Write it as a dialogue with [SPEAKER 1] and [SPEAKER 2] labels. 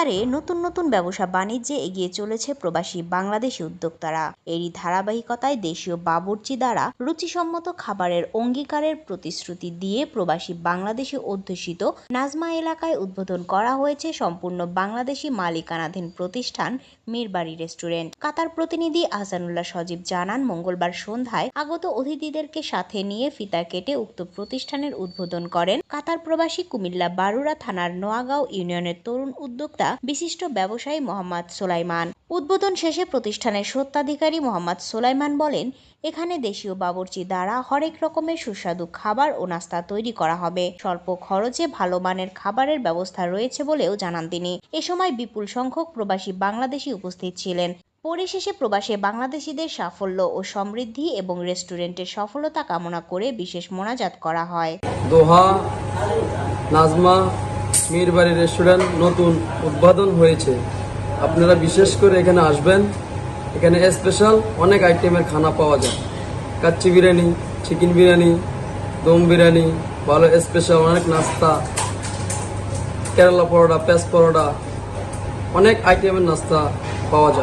[SPEAKER 1] কাতারে নতুন নতুন ব্যবসা বাণিজ্যে এগিয়ে চলেছে প্রবাসী বাংলাদেশি উদ্যোক্তারা। এরই ধারাবাহিকতায় দেশীয় বাবুর্চি দ্বারা রুচিসম্মত খাবারের অঙ্গীকারের প্রতিশ্রুতি দিয়ে প্রবাসী বাংলাদেশি অধ্যুষিত নাজমা এলাকায় উদ্বোধন করা হয়েছে সম্পূর্ণ বাংলাদেশি মালিকানাধীন প্রতিষ্ঠান মিরবাড়ি রেস্টুরেন্ট। কাতার প্রতিনিধি আহসানুল্লাহ সজীব জানান, মঙ্গলবার সন্ধ্যায় আগত অতিথিদেরকে সাথে নিয়ে ফিতা কেটে উক্ত প্রতিষ্ঠানের উদ্বোধন করেন কাতার প্রবাসী কুমিল্লা বারুরা থানার নোয়াগাঁও ইউনিয়নের তরুণ উদ্যোক্তা বিশিষ্ট ব্যবসায়ী মোহাম্মদ সোলাইমান। উদ্বোধন শেষে প্রতিষ্ঠানের সত্ত্বাধিকারী মোহাম্মদ সোলাইমান বলেন, এখানে দেশীয় বাবুর্চি দ্বারা হরেক রকমের সুস্বাদু খাবার ও নাস্তা তৈরি করা হবে। স্বল্প খরচে ভালো মানের খাবারের ব্যবস্থা রয়েছে বলেও জানান তিনি। এ সময় বিপুল সংখ্যক প্রবাসী বাংলাদেশি উপস্থিত ছিলেন। পরিশেষে প্রবাসে বাংলাদেশিদের সাফল্য ও সমৃদ্ধি এবং রেস্টুরেন্টের সফলতা কামনা করে বিশেষ মোনাজাত করা হয়।
[SPEAKER 2] দোহা, নাজমা মীরবাড়ি রেস্টুরেন্ট নতুন উদ্বোধন হয়েছে। আপনারা বিশেষ করে এখানে আসবেন। এখানে স্পেশাল অনেক আইটেমের খানা পাওয়া যায়। কাচ্চি বিরিয়ানি চিকেন বিরিয়ানি, দম বিরিয়ানি, ভালো স্পেশাল অনেক নাস্তা, কেরালা পরোটা, পেঁয়াজ পরোটা, অনেক আইটেমের নাস্তা পাওয়া যায়।